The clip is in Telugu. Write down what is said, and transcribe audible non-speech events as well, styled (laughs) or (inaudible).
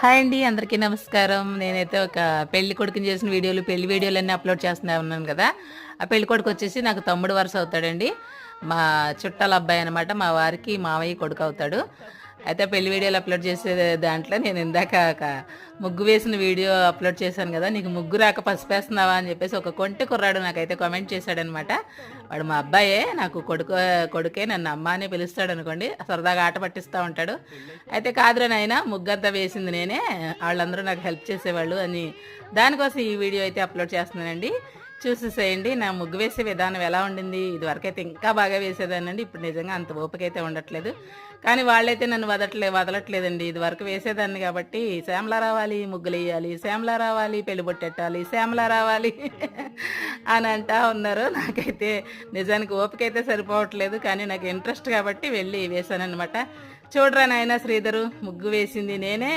హాయ్ అండి అందరికీ నమస్కారం. నేనైతే ఒక పెళ్ళి కొడుకుని చేసిన వీడియోలు పెళ్ళి వీడియోలు అన్నీ అప్లోడ్ చేస్తున్నా ఉన్నాను కదా. ఆ పెళ్ళి కొడుకు వచ్చేసి నాకు తమ్ముడు వరుస అవుతాడండి. మా చుట్టాల అబ్బాయి అనమాట మా వారికి మావయ్య కొడుకు అవుతాడు. అయితే పెళ్ళి వీడియోలు అప్లోడ్ చేసే దాంట్లో నేను ఇందాక ఒక ముగ్గు వేసిన వీడియో అప్లోడ్ చేశాను కదా నీకు ముగ్గు రాక పసిపేస్తున్నావా అని చెప్పేసి ఒక కొంటె కుర్రాడు నాకైతే కామెంట్ చేశాడనమాట. వాడు మా అబ్బాయే నాకు కొడుకు కొడుకే నన్ను అమ్మ అని పిలుస్తాడు అనుకోండి సరదాగా ఆట పట్టిస్తూ ఉంటాడు. అయితే కాదురా నాయన ముగ్గంతా వేసింది నేనే వాళ్ళందరూ నాకు హెల్ప్ చేసేవాళ్ళు అని దానికోసం ఈ వీడియో అయితే అప్లోడ్ చేస్తున్నానండి. చూసేసేయండి. నా ముగ్గు వేసే విధానం ఎలా ఉండింది? ఇదివరకైతే ఇంకా బాగా వేసేదానండి ఇప్పుడు నిజంగా అంత ఓపిక అయితే ఉండట్లేదు. కానీ వాళ్ళైతే నన్ను వదలట్లే వదలట్లేదండి. ఇదివరకు వేసేదాన్ని కాబట్టి శ్యామలా రావాలి ముగ్గులు వేయాలి శ్యామలా రావాలి పెళ్ళి బొట్టెట్టాలి శ్యామలా రావాలి (laughs) అని అంటా ఉన్నారు. నాకైతే నిజానికి ఓపిక అయితే సరిపోవట్లేదు. కానీ నాకు ఇంట్రెస్ట్ కాబట్టి వెళ్ళి వేశానన్నమాట. చూడరా నాయన శ్రీధరు ముగ్గు వేసింది నేనే.